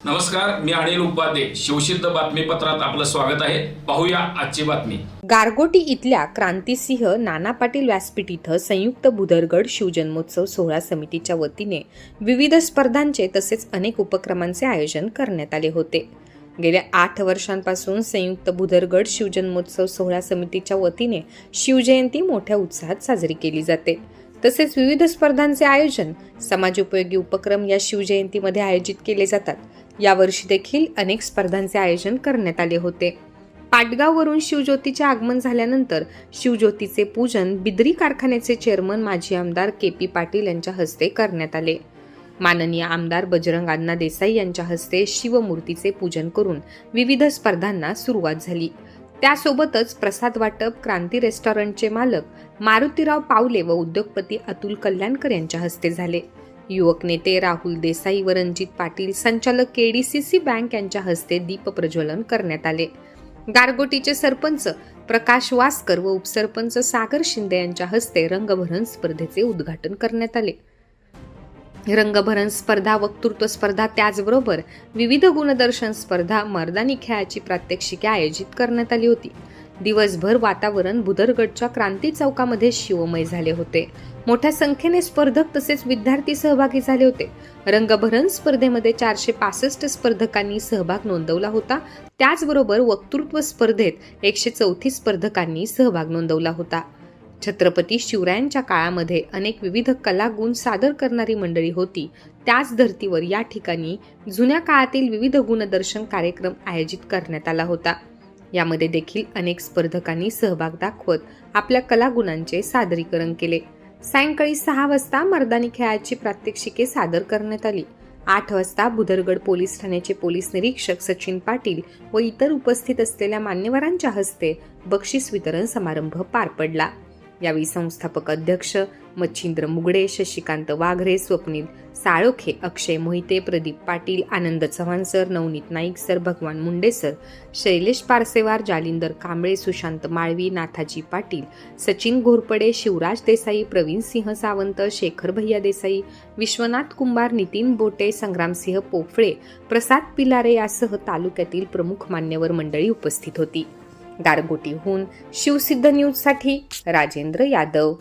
नमस्कार मी अनिल उपाध्ये. शिवसिद्ध बातमीपत्रात आपलं स्वागत आहे. पाहूया आजची बातमी. गारगोटी इथल्या क्रांतीसिंह नाना पाटील व्यासपीठ इथं संयुक्त बुदरगड शिवजन्मोत्सव सोहळा समितीच्या वतीने विविध स्पर्धांचे तसेच अनेक उपक्रमांचे आयोजन करण्यात आले होते. गेल्या आठ वर्षांपासून संयुक्त भुदरगड शिवजन्मोत्सव सोहळा समितीच्या वतीने शिवजयंती मोठ्या उत्साहात साजरी केली जाते. तसेच विविध स्पर्धांचे आयोजन समाजोपयोगी उपक्रम या शिवजयंतीमध्ये आयोजित केले जातात. यावर्षी देखील अनेक स्पर्धांचे आयोजन करण्यात आले होते. पाटगाववरून शिवज्योतीचे आगमन झाल्यानंतर शिवज्योतीचे पूजन बिद्री कारखान्याचे चेअरमन माजी आमदार के पी पाटील यांच्या हस्ते करण्यात आले. माननीय आमदार बजरंग अण्णा देसाई यांच्या हस्ते शिवमूर्तीचे पूजन करून विविध स्पर्धांना सुरुवात झाली. त्यासोबतच प्रसाद वाटप क्रांती रेस्टॉरंटचे मालक मारुतीराव पावले व उद्योगपती अतुल कल्याणकर यांच्या हस्ते झाले. युवक नेते राहुल देसाई व रणजित पाटील संचालक केडीसीसी बँक यांच्या हस्ते दीप प्रज्वलन करण्यात आले. गारगोटीचे सरपंच प्रकाश वासकर व उपसरपंच सागर शिंदे यांच्या हस्ते रंगभरण स्पर्धेचे उद्घाटन करण्यात आले. रंगभरण स्पर्धा वक्तृत्व स्पर्धा त्याचबरोबर विविध गुणदर्शन स्पर्धा मर्दानी खेळाची प्रात्यक्षिके आयोजित करण्यात आली होती. दिवसभर वातावरण भुदरगडच्या क्रांती चौकामध्ये शिवमय झाले होते. मोठ्या संख्येने स्पर्धक तसेच विद्यार्थी सहभागी झाले होते. रंगभरण स्पर्धेमध्ये चारशे पासष्ट स्पर्धकांनी सहभाग नोंदवला होता. त्याचबरोबर वक्तृत्व स्पर्धेत एकशे चौतीस स्पर्धकांनी सहभाग नोंदवला होता. छत्रपती शिवरायांच्या काळामध्ये अनेक विविध कलागुण सादर करणारी मंडळी होती. त्याच धर्तीवर या ठिकाणी जुन्या काळातील विविध गुणदर्शन कार्यक्रम आयोजित करण्यात आला होता. यामध्ये देखील अनेक स्पर्धकांनी सहभाग दाखवत आपल्या कलागुणांचे सादरीकरण केले. सायंकाळी सहा वाजता मर्दानी खेळाची प्रात्यक्षिके सादर करण्यात आली. आठ वाजता बुधरगड पोलीस ठाण्याचे पोलीस निरीक्षक सचिन पाटील व इतर उपस्थित असलेल्या मान्यवरांच्या हस्ते बक्षीस वितरण समारंभ पार पडला. यावेळी संस्थापक अध्यक्ष Machhindra Mugade Shashikant Waghare Swapnil Salokhe Akshay Mohite Pradeep Patil Anand Chavan sir Navneet Naik sir Bhagwan Munde sir Shailesh Parsewar Jalindar Kamble Sushant Malvi Nathaji Patil Sachin Ghorpade Shivraj Desai Pravin Singh Sawant Shekhar Bhaiya Desai Vishwanath कुंभार नितीन बोटे संग्रामसिंह पोफळे प्रसाद पिलारे यासह तालुक्यातील प्रमुख मान्यवर मंडळी उपस्थित होती. गारगोटीहून शिवसिद्ध न्यूजसाठी राजेंद्र यादव.